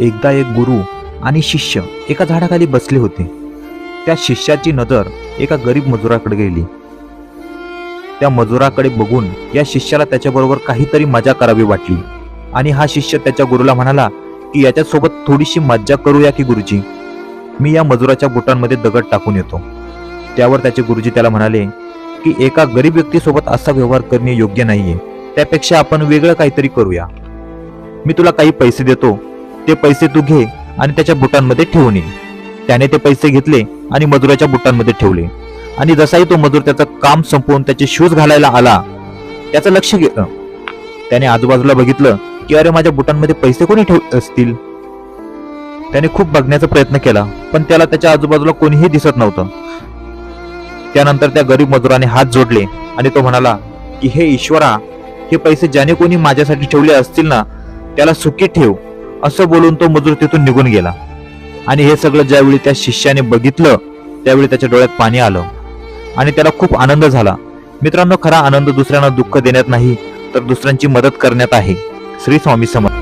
एकदा एक गुरु आणि शिष्य एका झाडाखाली बसले होते. त्या शिष्याची नजर एका गरीब मजुराकडे गेली. त्या मजुराकडे बघून या शिष्याला त्याच्याबरोबर काहीतरी मजा करावी वाटली आणि हा शिष्य त्याच्या गुरुला म्हणाला की याच्यासोबत थोडीशी मज्जा करूया की गुरुजी? मी या मजुराच्या बुटांमध्ये दगड टाकून येतो. त्यावर त्याचे गुरुजी त्याला म्हणाले की एका गरीब व्यक्तीसोबत असा व्यवहार करणे योग्य नाहीये. त्यापेक्षा आपण वेगळं काहीतरी करूया. मी तुला काही पैसे देतो ते पैसे तू घे आणि त्याच्या बुटांमध्ये ठेवून ये. त्याने ते पैसे घेतले आणि मजुराच्या बुटांमध्ये ठेवले. आणि जसाही तो मजूर त्याचं काम संपवून त्याचे शूज घालायला आला त्याचं लक्ष गेलं त्याने आजूबाजूला बघितलं की अरे माझ्या बुटांमध्ये पैसे कोणी ठेवत असतील? त्याने खूप बघण्याचा प्रयत्न केला पण त्याला त्याच्या आजूबाजूला कोणीही दिसत नव्हतं. त्यानंतर त्या गरीब मजुराने हात जोडले आणि तो म्हणाला की हे ईश्वरा हे पैसे ज्याने कोणी माझ्यासाठी ठेवले असतील ना त्याला सुखी ठेव. असं बोलून तो मजूर तिथून निघून गेला. आणि हे सगळं ज्यावेळी त्या शिष्याने बघितलं त्यावेळी त्याच्या डोळ्यात पाणी आलं. आणि त्याला खूप आनंद झाला. मित्रांनो खरा आनंद दुसऱ्यांना दुःख देण्यात नाही तर दुसऱ्यांची मदत करण्यात आहे. श्री स्वामी समर्थ.